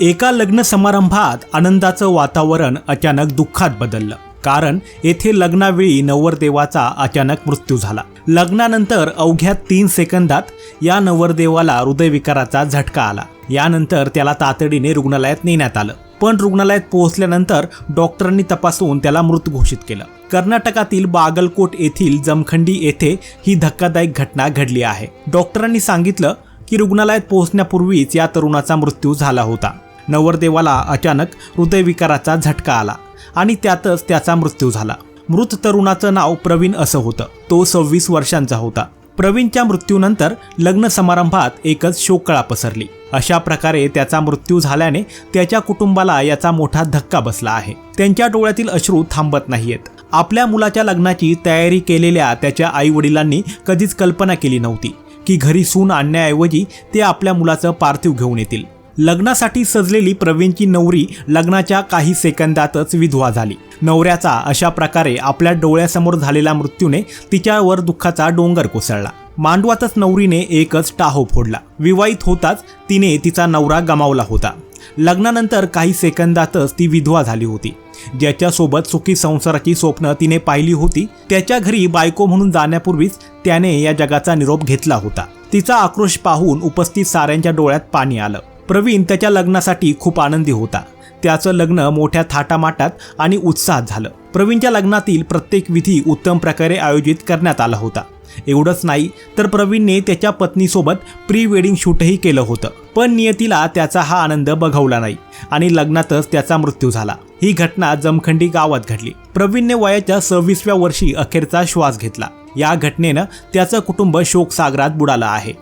एका लग्न समारंभात आनंदाचं वातावरण अचानक दुःखात बदललं. कारण येथे लग्नावेळी नवरदेवाचा अचानक मृत्यू झाला. लग्नानंतर अवघ्या तीन सेकंदात या नवरदेवाला हृदयविकाराचा झटका आला. यानंतर त्याला तातडीने रुग्णालयात नेण्यात आलं. पण रुग्णालयात पोहोचल्यानंतर डॉक्टरांनी तपासून त्याला मृत घोषित केलं. कर्नाटकातील बागलकोट येथील जमखंडी येथे ही धक्कादायक घटना घडली आहे. डॉक्टरांनी सांगितलं की रुग्णालयात पोहोचण्यापूर्वीच या तरुणाचा मृत्यू झाला होता. नवरदेवाला अचानक हृदयविकाराचा झटका आला आणि त्यातच त्याचा मृत्यू झाला. मृत तरुणाचं नाव प्रवीण असं होतं. तो सव्वीस वर्षांचा होता. प्रवीणच्या मृत्यूनंतर लग्न समारंभात एकच शोककळा पसरली. अशा प्रकारे त्याचा मृत्यू झाल्याने त्याच्या कुटुंबाला याचा मोठा धक्का बसला आहे. त्यांच्या डोळ्यातील अश्रू थांबत नाहीयेत. आपल्या मुलाच्या लग्नाची तयारी केलेल्या त्याच्या आई वडिलांनी कधीच कल्पना केली नव्हती की घरी सून आणण्याऐवजी ते आपल्या मुलाचं पार्थिव घेऊन येतील. लग्नासाठी सजलेली प्रवीणची नवरी लग्नाच्या काही सेकंदातच विधवा झाली. नवऱ्याचा अशा प्रकारे आपल्या डोळ्यासमोर झालेला मृत्यूने तिच्यावर दुःखाचा डोंगर कोसळला. मांडवातच नवरीने एकच टाहो फोडला. विवाहित होताच तिने तिचा नवरा गमावला होता. लग्नानंतर काही सेकंदातच ती विधवा झाली होती. ज्याच्यासोबत सुखी संसाराची स्वप्न तिने पाहिली होती त्याच्या घरी बायको म्हणून जाण्यापूर्वीच त्याने या जगाचा निरोप घेतला होता. तिचा आक्रोश पाहून उपस्थित साऱ्यांच्या डोळ्यात पाणी आलं. प्रवीण त्याच्या लग्नासाठी खूप आनंदी होता. त्याचं लग्न मोठ्या थाटामाटात आणि उत्साहात झालं. प्रवीणच्या लग्नातील प्रत्येक विधी उत्तम प्रकारे आयोजित करण्यात आला होता. एवढंच नाही तर प्रवीणने त्याच्या पत्नीसोबत प्री वेडिंग शूटही केलं होतं. पण नियतीला त्याचा हा आनंद बघवला नाही आणि लग्नातच त्याचा मृत्यू झाला. ही घटना जमखंडी गावात घडली. प्रवीणने वयाच्या सव्वीसव्या वर्षी अखेरचा श्वास घेतला. या घटनेनं त्याचं कुटुंब शोकसागरात बुडालं आहे.